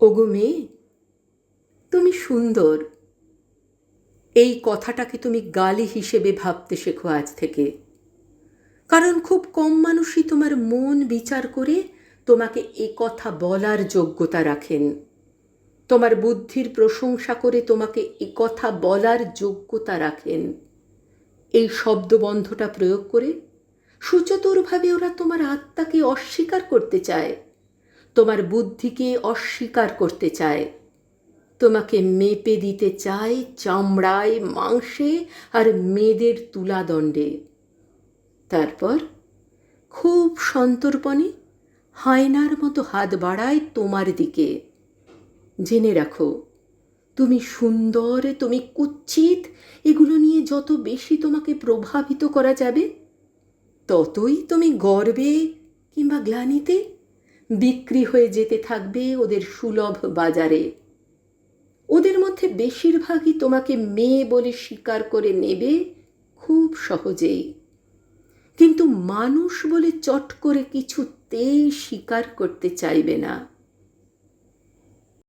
ওগো মেয়ে, তুমি সুন্দর। এই কথাটাকে তুমি গালি হিসেবে ভাবতে শেখো আজ থেকে। কারণ খুব কম মানুষই তোমার মন বিচার করে তোমাকে এ কথা বলার যোগ্যতা রাখেন। তোমার বুদ্ধির প্রশংসা করে তোমাকে এ কথা বলার যোগ্যতা রাখেন। এই শব্দবন্ধটা প্রয়োগ করে সুচতুরভাবে ওরা তোমার আত্মাকে অস্বীকার করতে চায়। তোমার বুদ্ধিকে অস্বীকার করতে চায়। তোমাকে মেপে দিতে চায় চামড়ায়, মাংসে আর মেয়েদের তুলাদণ্ডে। তারপর খুব সন্তর্পণে হায়নার মতো হাত বাড়ায় তোমার দিকে। জেনে রাখো, তুমি সুন্দর, তুমি কুচ্ছিত, এগুলো নিয়ে যত বেশি তোমাকে প্রভাবিত করা যাবে, ততই তুমি গর্বে কিংবা গ্লানিতে বিক্রি হয়ে যেতে থাকবে ওদের সুলভ বাজারে। ওদের মধ্যে বেশিরভাগই তোমাকে মেয়ে বলে স্বীকার করে নেবে খুব সহজেই। কিন্তু মানুষ বলে চট করে কিছুতেই স্বীকার করতে চাইবে না।